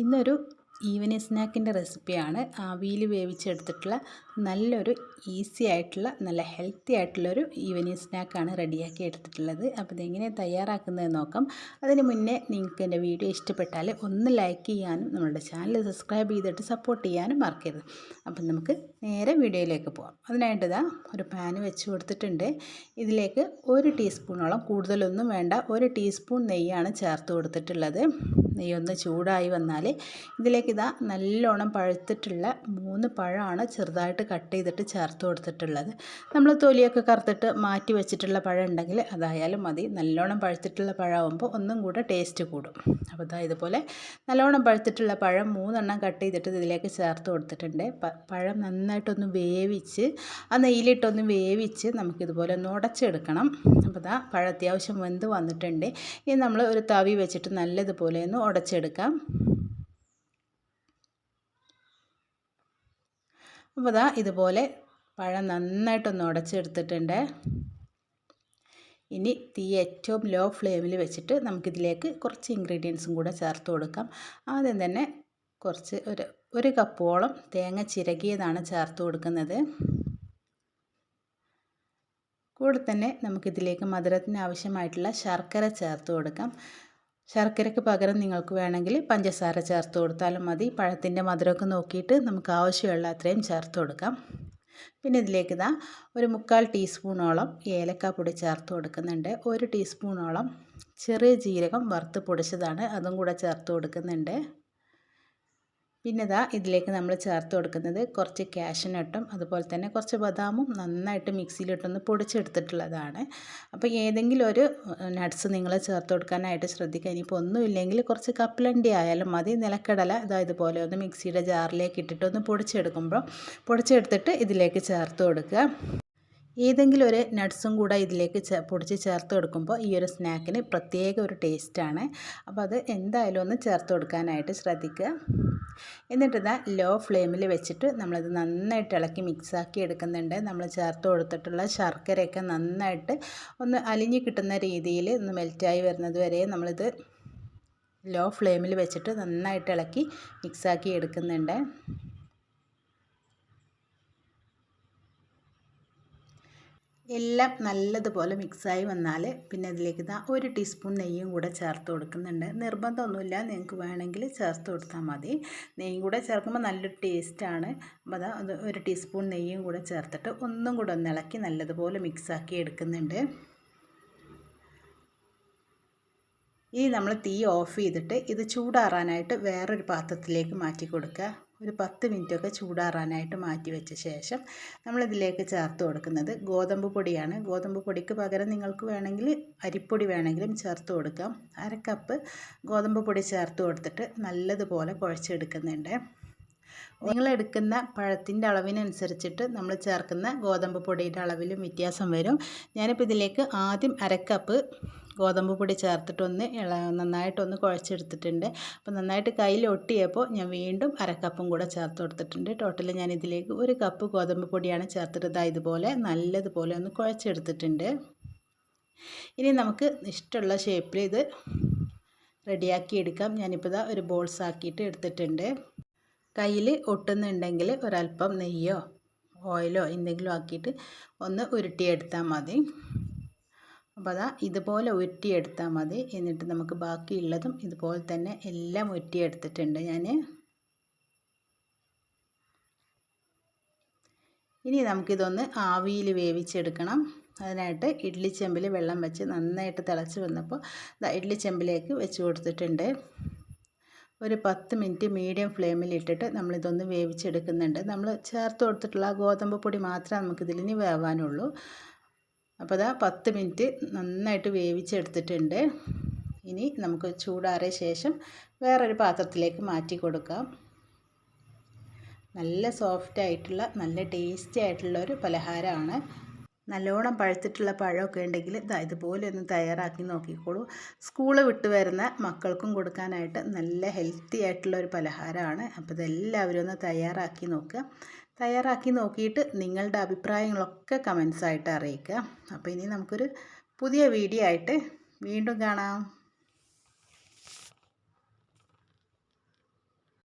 ഇന്നൊരു ഈവനിങ് സ്നാക്കിന്റെ റെസിപ്പിയാണ്. ആവിയിൽ വേവിച്ചെടുത്തിട്ടുള്ള നല്ലൊരു ഈസി ആയിട്ടുള്ള നല്ല ഹെൽത്തി ആയിട്ടുള്ളൊരു ഈവനിങ് സ്നാക്കാണ് റെഡിയാക്കി എടുത്തിട്ടുള്ളത്. അപ്പോൾ ഇതെങ്ങനെ തയ്യാറാക്കുന്നത് നോക്കാം. അതിന് മുന്നേ നിങ്ങൾക്ക് എന്റെ വീഡിയോ ഇഷ്ടപ്പെട്ടാൽ ഒന്ന് ലൈക്ക് ചെയ്യാനും നമ്മുടെ ചാനൽ സബ്സ്ക്രൈബ് ചെയ്തിട്ട് സപ്പോർട്ട് ചെയ്യാനും മറക്കരുത്. അപ്പം നമുക്ക് നേരെ വീഡിയോയിലേക്ക് പോകാം അതിനായിട്ട് ഇതാ ഒരു പാൻ വെച്ച് കൊടുത്തിട്ടുണ്ട്. ഇതിലേക്ക് ഒരു ടീസ്പൂണോളം കൂടുതലൊന്നും വേണ്ട ഒരു ടീസ്പൂൺ നെയ്യാണ് ചേർത്ത് കൊടുത്തിട്ടുള്ളത്. നെയ്യൊന്ന് ചൂടായി വന്നാൽ ഇതിലേക്ക് ഇതാ നല്ലോണം പഴുത്തിട്ടുള്ള മൂന്ന് പഴമാണ് ചെറുതായിട്ട് കട്ട് ചെയ്തിട്ട് ചേർത്ത് കൊടുത്തിട്ടുള്ളത്. നമ്മൾ തൊലിയൊക്കെ കറുത്തിട്ട് മാറ്റി വെച്ചിട്ടുള്ള പഴം ഉണ്ടെങ്കിൽ അതായാലും മതി. നല്ലോണം പഴുത്തിട്ടുള്ള പഴമാകുമ്പോൾ ഒന്നും കൂടെ ടേസ്റ്റ് കൂടും. അപ്പോൾ ഇതാ ഇതുപോലെ നല്ലോണം പഴുത്തിട്ടുള്ള പഴം മൂന്നെണ്ണം കട്ട് ചെയ്തിട്ട് ഇതിലേക്ക് ചേർത്ത് കൊടുത്തിട്ടുണ്ട്. പഴം നന്നായിട്ടൊന്ന് വേവിച്ച് ആ നെയ്യിലിട്ടൊന്ന് വേവിച്ച് നമുക്കിതുപോലെ ഒന്ന് ഉടച്ചെടുക്കണം. അപ്പോൾ ഇതാ പഴം അത്യാവശ്യം വെന്ത് വന്നിട്ടുണ്ട്. ഇനി നമ്മൾ ഒരു തവി വെച്ചിട്ട് നല്ലതുപോലെ ഒന്ന് ഉടച്ചെടുക്കാം. അപ്പോൾ ഇതാ ഇതുപോലെ പഴം നന്നായിട്ടൊന്ന് ഉടച്ചെടുത്തിട്ടുണ്ട്. ഇനി തീ ഏറ്റവും ലോ ഫ്ലെയിമിൽ വെച്ചിട്ട് നമുക്കിതിലേക്ക് കുറച്ച് ഇൻഗ്രീഡിയൻസും കൂടെ ചേർത്ത് കൊടുക്കാം. ആദ്യം തന്നെ കുറച്ച് ഒരു ഒരു കപ്പോളം തേങ്ങ ചിരകിയതാണ് ചേർത്ത് കൊടുക്കുന്നത്. കൂടെ തന്നെ നമുക്കിതിലേക്ക് മധുരത്തിന് ആവശ്യമായിട്ടുള്ള ശർക്കര ചേർത്ത് കൊടുക്കാം. ശർക്കരയ്ക്ക് പകരം നിങ്ങൾക്ക് വേണമെങ്കിൽ പഞ്ചസാര ചേർത്ത് കൊടുത്താലും മതി. പഴത്തിന്റെ മധുരമൊക്കെ നോക്കിയിട്ട് നമുക്ക് ആവശ്യമുള്ള അത്രയും ചേർത്ത് കൊടുക്കാം. പിന്നെ ഇതിലേക്ക് ഇതാ ഒരു മുക്കാൽ ടീസ്പൂണോളം ഏലക്കാപ്പൊടി ചേർത്ത് കൊടുക്കുന്നുണ്ട്. ഒരു ടീസ്പൂണോളം ചെറിയ ജീരകം വറുത്ത് പൊടിച്ചതാണ്. അതും കൂടെ ചേർത്ത് കൊടുക്കുന്നുണ്ട്. പിന്നെ ഇതാ ഇതിലേക്ക് നമ്മൾ ചേർത്ത് കൊടുക്കുന്നത് കുറച്ച് കാഷ്യനട്ടും അതുപോലെ തന്നെ കുറച്ച് ബദാമും നന്നായിട്ട് മിക്സിയിലിട്ടൊന്ന് പൊടിച്ചെടുത്തിട്ടുള്ളതാണ്. അപ്പോൾ ഏതെങ്കിലും ഒരു നട്ട്സ് നിങ്ങൾ ചേർത്ത് കൊടുക്കാനായിട്ട് ശ്രദ്ധിക്കുക. ഇനിയിപ്പോൾ ഒന്നുമില്ലെങ്കിൽ കുറച്ച് കപ്പലണ്ടി ആയാലും മതി. നിലക്കടല ഇതാ ഇതുപോലെ ഒന്ന് മിക്സിയുടെ ജാറിലേക്ക് ഇട്ടിട്ട് ഒന്ന് പൊടിച്ചെടുക്കുമ്പോൾ പൊടിച്ചെടുത്തിട്ട് ഇതിലേക്ക് ചേർത്ത് കൊടുക്കുക. ഏതെങ്കിലും ഒരു നട്ട്സും കൂടെ ഇതിലേക്ക് പൊടിച്ച് ചേർത്ത് കൊടുക്കുമ്പോൾ ഈ ഒരു സ്നാക്കിന് പ്രത്യേക ഒരു ടേസ്റ്റാണ്. അപ്പോൾ അത് എന്തായാലും ഒന്ന് ചേർത്ത് കൊടുക്കാനായിട്ട് ശ്രദ്ധിക്കുക. എന്നിട്ട് ഇതാ ലോ ഫ്ലെയിമിൽ വെച്ചിട്ട് നമ്മളത് നന്നായിട്ട് ഇളക്കി മിക്സാക്കി എടുക്കുന്നുണ്ട്. നമ്മൾ ചേർത്ത് കൊടുത്തിട്ടുള്ള ശർക്കരയൊക്കെ നന്നായിട്ട് ഒന്ന് അലിഞ്ഞ് കിട്ടുന്ന രീതിയിൽ ഒന്ന് മെൽറ്റായി വരുന്നത് വരെ നമ്മളിത് ലോ ഫ്ലെയിമിൽ വെച്ചിട്ട് നന്നായിട്ട് ഇളക്കി മിക്സാക്കി എടുക്കുന്നുണ്ട്. എല്ലാം നല്ലതുപോലെ മിക്സായി വന്നാൽ പിന്നെ അതിലേക്ക് ഇതാ ഒരു ടീസ്പൂൺ നെയ്യും കൂടെ ചേർത്ത് കൊടുക്കുന്നുണ്ട്. നിർബന്ധമൊന്നുമില്ല. നിങ്ങൾക്ക് വേണമെങ്കിൽ ചേർത്ത് കൊടുത്താൽ മതി. നെയ്യും കൂടെ ചേർക്കുമ്പോൾ നല്ലൊരു ടേസ്റ്റാണ്. അപ്പോൾ അതാ ഒരു ടീസ്പൂൺ നെയ്യും കൂടെ ചേർത്തിട്ട് ഒന്നും കൂടെ ഒന്ന് ഇളക്കി നല്ലതുപോലെ മിക്സാക്കി എടുക്കുന്നുണ്ട്. ഇനി നമ്മൾ തീ ഓഫ് ചെയ്തിട്ട് ഇത് ചൂടാറാനായിട്ട് വേറൊരു പാത്രത്തിലേക്ക് മാറ്റി കൊടുക്കുക. ഒരു പത്ത് മിനിറ്റൊക്കെ ചൂടാറാനായിട്ട് മാറ്റി വെച്ച ശേഷം നമ്മളിതിലേക്ക് ചേർത്ത് കൊടുക്കുന്നത് ഗോതമ്പ് പൊടിയാണ്. ഗോതമ്പ് പൊടിക്ക് പകരം നിങ്ങൾക്ക് വേണമെങ്കിൽ അരിപ്പൊടി വേണമെങ്കിലും ചേർത്ത് കൊടുക്കാം. അര കപ്പ് ഗോതമ്പ് പൊടി ചേർത്ത് കൊടുത്തിട്ട് നല്ലതുപോലെ കുഴച്ചെടുക്കുന്നുണ്ട്. നിങ്ങൾ എടുക്കുന്ന പഴത്തിന്റെ അളവിനനുസരിച്ചിട്ട് നമ്മൾ ചേർക്കുന്ന ഗോതമ്പ് പൊടിയുടെ അളവിലും വ്യത്യാസം വരും. ഞാനിപ്പോൾ ഇതിലേക്ക് ആദ്യം അരക്കപ്പ് ഗോതമ്പ് പൊടി ചേർത്തിട്ടൊന്ന് ഇള നന്നായിട്ടൊന്ന് കുഴച്ചെടുത്തിട്ടുണ്ട്. അപ്പോൾ നന്നായിട്ട് കയ്യിൽ ഒട്ടിയപ്പോൾ ഞാൻ വീണ്ടും അരക്കപ്പും കൂടെ ചേർത്ത് കൊടുത്തിട്ടുണ്ട്. ടോട്ടൽ ഞാൻ ഇതിലേക്ക് ഒരു കപ്പ് ഗോതമ്പ് പൊടിയാണ് ചേർത്തിട്ട് ഇതുപോലെ നല്ലതുപോലെ ഒന്ന് കുഴച്ചെടുത്തിട്ടുണ്ട്. ഇനി നമുക്ക് ഇഷ്ടമുള്ള ഷേപ്പിൽ ഇത് റെഡിയാക്കി എടുക്കാം. ഞാനിപ്പോൾ ഇതാ ഒരു ബോൾസ് ആക്കിയിട്ട് എടുത്തിട്ടുണ്ട്. കയ്യിൽ ഒട്ടുന്നുണ്ടെങ്കിൽ ഒരല്പം നെയ്യോ ഓയിലോ എന്തെങ്കിലും ആക്കിയിട്ട് ഒന്ന് ഉരുട്ടിയെടുത്താൽ മതി. അപ്പോൾ അതാ ഇതുപോലെ ഉരുട്ടിയെടുത്താൽ മതി. എന്നിട്ട് നമുക്ക് ബാക്കിയുള്ളതും ഇതുപോലെ തന്നെ എല്ലാം ഉരുട്ടിയെടുത്തിട്ടുണ്ട് ഞാൻ ഇനി നമുക്കിതൊന്ന് ആവിയിൽ വേവിച്ചെടുക്കണം. അതിനായിട്ട് ഇഡ്ഡലി ചെമ്പിൽ വെള്ളം വെച്ച് നന്നായിട്ട് തിളച്ച് വന്നപ്പോൾ ഇഡ്ഡലി ചെമ്പിലേക്ക് വെച്ച് കൊടുത്തിട്ടുണ്ട്. ഒരു പത്ത് മിനിറ്റ് മീഡിയം ഫ്ലെയിമിൽ ഇട്ടിട്ട് നമ്മളിതൊന്ന് വേവിച്ചെടുക്കുന്നുണ്ട്. നമ്മൾ ചേർത്ത് കൊടുത്തിട്ടുള്ള ഗോതമ്പ് പൊടി മാത്രമേ നമുക്കിതിൽ ഇനി വേവാനുള്ളൂ. അപ്പോൾ അതാ പത്ത് മിനിറ്റ് നന്നായിട്ട് വേവിച്ചെടുത്തിട്ടുണ്ട്. ഇനി നമുക്ക് ചൂടാറിയ ശേഷം വേറൊരു പാത്രത്തിലേക്ക് മാറ്റി കൊടുക്കാം. നല്ല സോഫ്റ്റ് ആയിട്ടുള്ള നല്ല ടേസ്റ്റി ആയിട്ടുള്ള ഒരു പലഹാരമാണ്. നല്ലോണം പഴുത്തിട്ടുള്ള പഴമൊക്കെ ഉണ്ടെങ്കിൽ ഇതാ ഇതുപോലെ ഒന്ന് തയ്യാറാക്കി നോക്കിക്കോളൂ. സ്കൂൾ വിട്ട് വരുന്ന മക്കൾക്കും കൊടുക്കാനായിട്ട് നല്ല ഹെൽത്തി ആയിട്ടുള്ള ഒരു പലഹാരമാണ്. അപ്പോൾ ഇതെല്ലാവരും ഒന്ന് തയ്യാറാക്കി നോക്കുക. തയ്യാറാക്കി നോക്കിയിട്ട് നിങ്ങളുടെ അഭിപ്രായങ്ങളൊക്കെ കമൻസായിട്ട് അറിയിക്കുക. അപ്പോൾ ഇനി നമുക്കൊരു പുതിയ വീഡിയോ ആയിട്ട് വീണ്ടും കാണാം.